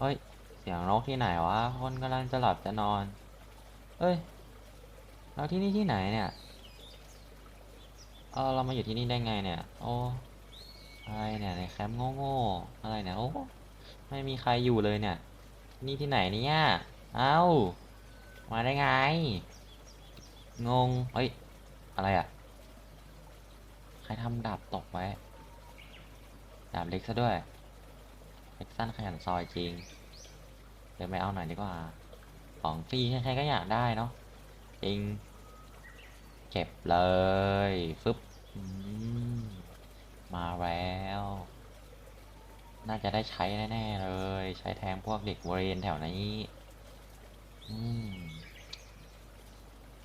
เฮ้ย เสียงนกที่ไหนวะ คนกำลังจะหลับจะนอน เอ้ย เราที่นี่ที่ไหนเนี่ย เออเรามาอยู่ที่นี่ได้ไงเนี่ย โอ้ อะไรเนี่ยในแคมป์โง่ๆ อะไรเนี่ย โอ้ ไม่มีใครอยู่เลยเนี่ย นี่ที่ไหนเนี่ย เอ้า มาได้ไง งง เฮ้ย อะไรอะ ใครทำดาบตกไว้ ดาบเล็กซะด้วยเล็กสั้นขยันซอยจริง ดี๋ยวไปเอาหน่อยดีกว่า ของฟรีใครๆก็อยากได้เนาะจริง เก็บเลย ฟึบมาแล้ว น่าจะได้ใช้แน่ๆเลย ใช้แทงพวกเด็กเวรแถวนี้อืม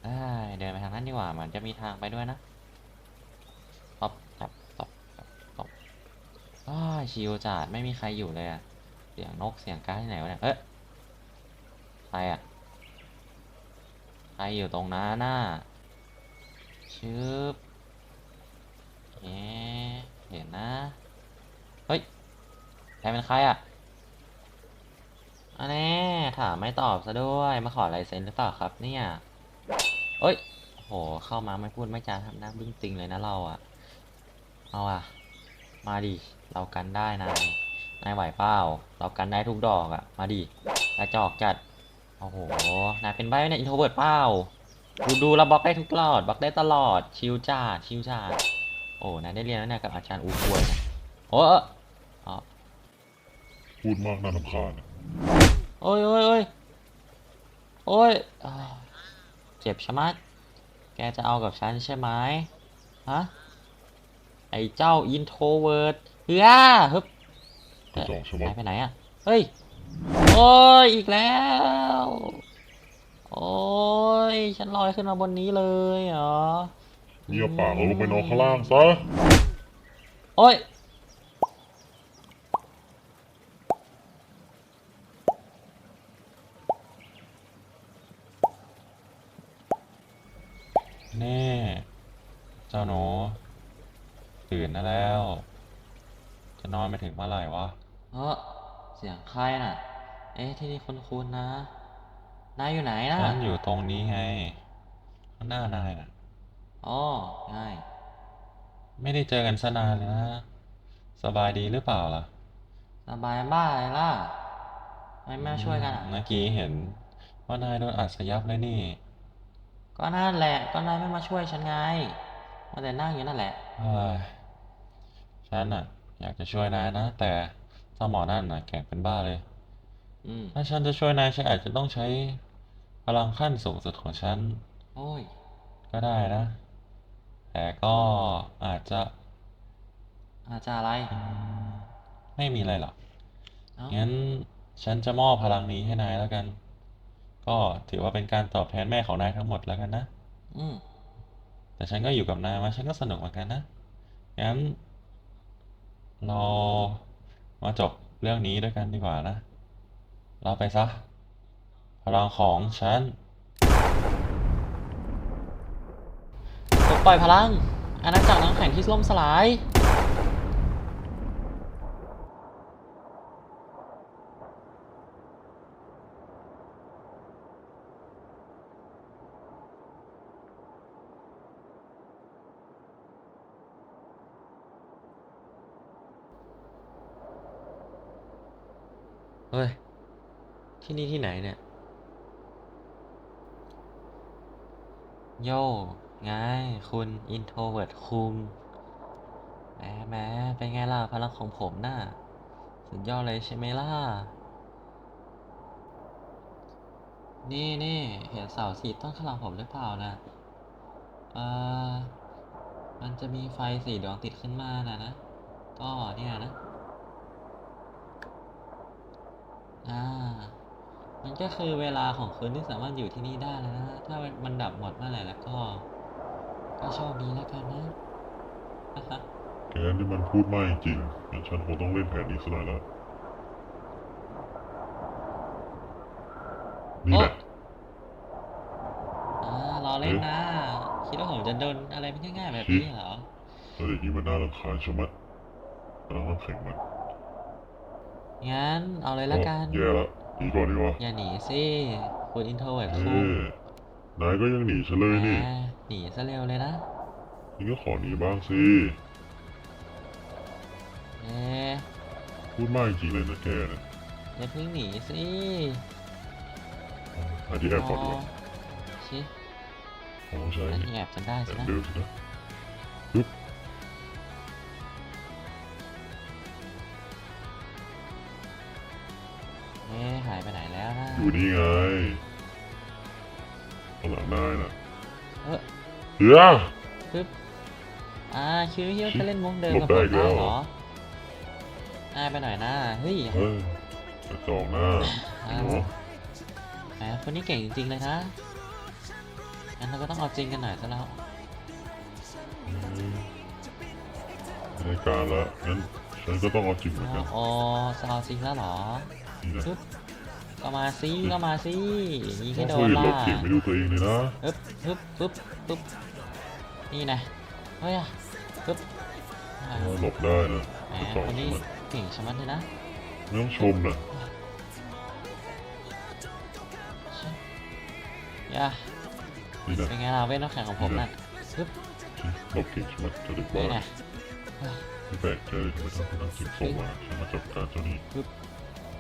ได้เดินไปทางนั้นดีกว่า มันจะมีทางไปด้วยนะตบตบตบตบตบอ้าชิวจัดไม่มีใครอยู่เลยอะเสียงนกเสียงก้าที่ไหนวะเนี่ย เอ๊ะ รอะใครอยู่ตรงนั้นน่ะชึบเอ๊เห็นนะ เฮ้ยใครเป็นใครอะอันนี้ถามไม่ตอบซะด้วยมาขอลายเซ็นหรือเปล่าครับเนี่ยเอ้ยโหเข้ามาไม่พูดไม่จาทำหน้าบึ้งติงเลยนะเราอะเอาอะมาดิเรากันได้นายนายไหวเปล่าเรากันได้ทุกดอกอะมาดิกระจอกจัด โอ้โหนายเป็นใบ้ไหมเนี่ยอินโทรเวิร์ดเปล่าดูดูเราบล็อกได้ทุกหลอดบล็อกได้ตลอด ชิวจ้าดชิวจ้าดโอ้นายได้เรียนแล้วเนี่ยกับอาจารย์อูควยเนี่ยโอ้เอ้ออ๋อพูดมากน่ารำคาญอะโอ้ยโอ้ยโอ้ยโอ้ยอ่าเจ็บชะมัด แกจะเอากับฉันใช่ไหมฮะ ไอ้เจ้าอินโทรเวิร์ดเฮ้ยฮึบกระจอกชะมัหาดยไปไหนอะเฮ้ย โอ้ยอีกแล้ว โอ้ยฉันลอยขึ้นมาบนนี้เลยเหรอเงียบปากแล้วลงไปนอนข้างล่างซะ โอ้ยนี่เจ้าหนูตื่นได้แล้ว จะนอนไปถึงเมื่อไหร่วะเออ เสียงใครน่ะ เอ๊ะที่นี่คุ้นๆนะนายอยู่ไหนน่ะฉันอยู่ตรงนี้ไง ข้างหน้านายน่ะ อ๋อง่าย ไม่ได้เจอกันซะนานเลยนะ สบายดีหรือเปล่าล่ะ สบายบ้าเลยล่ะไม่มาช่วยกันอะ เมื่อกี้เห็น ว่านายโดนอัดสยับเลยนี่ ก็นั่นแหละ ก็นายไม่มาช่วยฉันไงมาแต่นั่งอยู่นั่นแหละเฮ้ยฉันน่ะ อยากจะช่วยนายนะ แต่ เจ้าหมอนั่นน่ะแก่งเป็นบ้าเลย อืม ถ้าฉันจะช่วยนายฉันอาจจะต้องใช้พลังขั้นสูงสุดของฉัน โอ้ย ก็ได้นะ แต่ก็อาจจะอาจารย์อะไรอืมไม่มีอะไรหรอก เอ้างั้นฉันจะมอบพลังนี้ให้นายแล้วกัน ก็ถือว่าเป็นการตอบแทนแม่ของนายทั้งหมดแล้วกันนะ อืม แต่ฉันก็อยู่กับนายมาฉันก็สนุกเหมือนกันนะ งั้นเรา มาจบเรื่องนี้ด้วยกันดีกว่านะ เราไปซะ พลังของฉันปลดปล่อยพลังอาณาจักรน้ำแข็งที่ล่มสลาย เฮ้ย ที่นี่ที่ไหนเนี่ย โย่ไงคุณอินโทรเวิร์ดคุงแหมแหมเป็นไงล่ะพลังของผมน่ะ สุดยอดเลยใช่ไหมล่ะ นี่นี่เห็นเสาสีต้นข้างหลังผมหรือเปล่านะเอ่อมันจะมีไฟสีดวงติดขึ้นมานะนะ ก็เนี่ยนะ อ่า มันก็คือเวลาของคุณที่สามารถอยู่ที่นี่ได้แล้วนะ ถ้ามันดับหมดเมื่อไหร่แล้วก็ ก็โชคดีแล้วกันนะแกนี่มันพูดมากจริงๆงั้นฉันคงต้องเล่นแผนนี้ซะหน่อยแล้วนี่แหละ อ่ารอเล่นนะ คิดว่าผมจะโดนอะไรไม่ง่ายๆแบบนี้เหรอแต่เด็กนี้มันน่ารำคาญชะมัดพลังน้ำแข็งมัน งงั้นเอาเลยละกัน แย่ละหนีก่อนดีกว่าอย่าหนีสิคุณอินโทรเวิร์ดเฮ้คุงนายก็ยังหนีฉันเลยนี่แหมหนีซะเร็วเลยนะ นี่ก็ขอหนีบ้างสิ เอ๊ะพูดมากจริงเลยนะแกเนี่ยอย่าเพิ่งหนีสิหาที่แอบก่อนดีกว่าชิโอ้ใช่อันนี่นี้แอบจนได้แอสิบนะเดินสินะปึ๊บายไปไหนแล้วนะอยู่นี่ไงข้างหลังนายน่ะเออเฮ้ย ปึ๊บอ่าคิดว่าคิดว่าจะเล่นมุกเดิมหลกับบได้ผมได้แล้ว เหรออ่าไปหน่อยนะเฮ้ยเฮ้ยกระจอกหน้าอ่าหนูแหมคนนี้เก่งจริงๆเลยนะงั้นเราก็ต้องเอาจริงกันหน่อยซะแล้วในการละงั้นฉันก็ต้องเอาจริงเหมือนกันโอ้จะเอาจริงแล้วเหรอ นี่นะปึ๊บ ก็มาสิก็มาสิยิงต้ให้องโดคนอื่นหลล่ะบเก่งไม่ดูตัวเองเลยนะปึ๊บปึ๊บปึ๊บปึ๊บนี่นะเฮ้ยอะปึ๊บอ่าเออหลบได้นะแหมกระจอกคนใช่นี้ไหมเก่งชะมัดเลยนะไม่ต้องชมนะย่านี่นะเป็นไงล่ะเว้นน้ำแข็งของผมน่ะปึ๊บหลบเก่งใช่ไหมจะได้นี่ว่านะไม่แปลกใจเลยทำไมต้องเป็นสิ่งส่งมาฉันมาจัดการเจ้านี่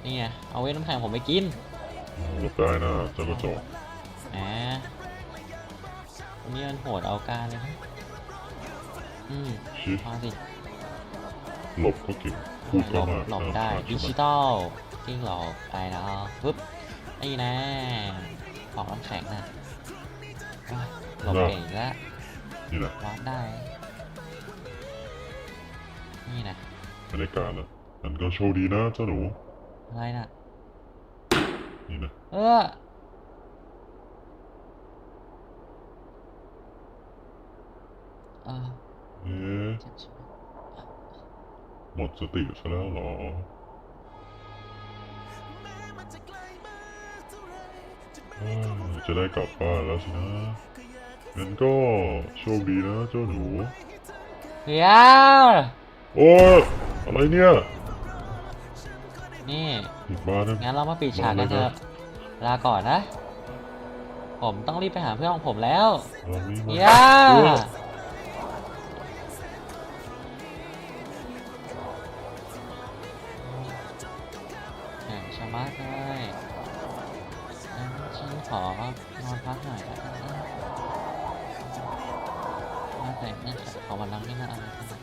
นี่ไงเอาเว้นน้ำแข็งผมไปกินหลบได้นะเจ้ากระจอกแหมคนนี้มันโหดเอาการเลยนะอืมชิมาสิหลบก็เก่งพูดหลก็บมากหลบได้น่ารำคาญดิใช่จิไหมตอลกิ้งหลบไปนะปึ๊บนี่นะของน้ำแข็งนะอะหลบเก่งอีกแล้ว นี่นะวาร์ปได้ นี่นะไม่ได้การแล้วงั้นก็โชคดีนะเจ้าหนู อะไรน่ะ นี่นะเออ เออเอ๊ะเจ็บใช่ไหมหมดสติซะแล้วเหรอเอ้ยจะได้กลับบ้านแล้วสินะงั้นก็โชคดีนะเจ้าหนู เดี๋ยว โอ้ยอะไรเนี่ย นี่ผิดบ้านนะ งั้นเรามาปิดฉากกันเถอะลาก่อนนะ ผมต้องรีบไปหาเพื่อนของผมแล้วเรานี่มาเดี๋ยวเออแข่งชะมัดเลยงั้นฉันขอนอนพักหน่อยแล้วกันนะว่าแต่เนี่ยขอวันลังนี่น่าอะไรกันนะ